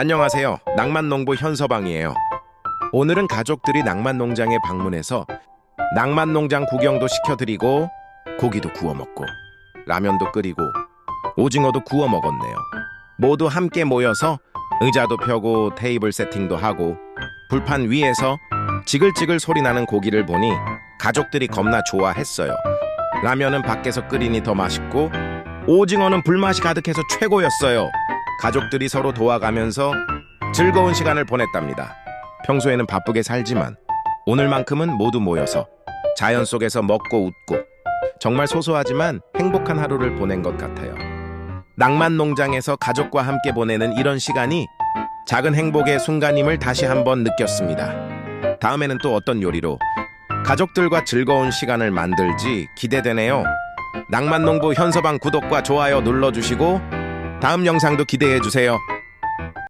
안녕하세요. 낭만농부 현서방이에요. 오늘은 가족들이 낭만농장에 방문해서 낭만농장 구경도 시켜드리고 고기도 구워 먹고 라면도 끓이고 오징어도 구워 먹었네요. 모두 함께 모여서 의자도 펴고 테이블 세팅도 하고 불판 위에서 지글지글 소리 나는 고기를 보니 가족들이 겁나 좋아했어요. 라면은 밖에서 끓이니 더 맛있고 오징어는 불맛이 가득해서 최고였어요. 가족들이 서로 도와가면서 즐거운 시간을 보냈답니다. 평소에는 바쁘게 살지만 오늘만큼은 모두 모여서 자연 속에서 먹고 웃고 정말 소소하지만 행복한 하루를 보낸 것 같아요. 낭만 농장에서 가족과 함께 보내는 이런 시간이 작은 행복의 순간임을 다시 한번 느꼈습니다. 다음에는 또 어떤 요리로 가족들과 즐거운 시간을 만들지 기대되네요. 낭만농부 현서방 구독과 좋아요 눌러주시고 다음 영상도 기대해 주세요.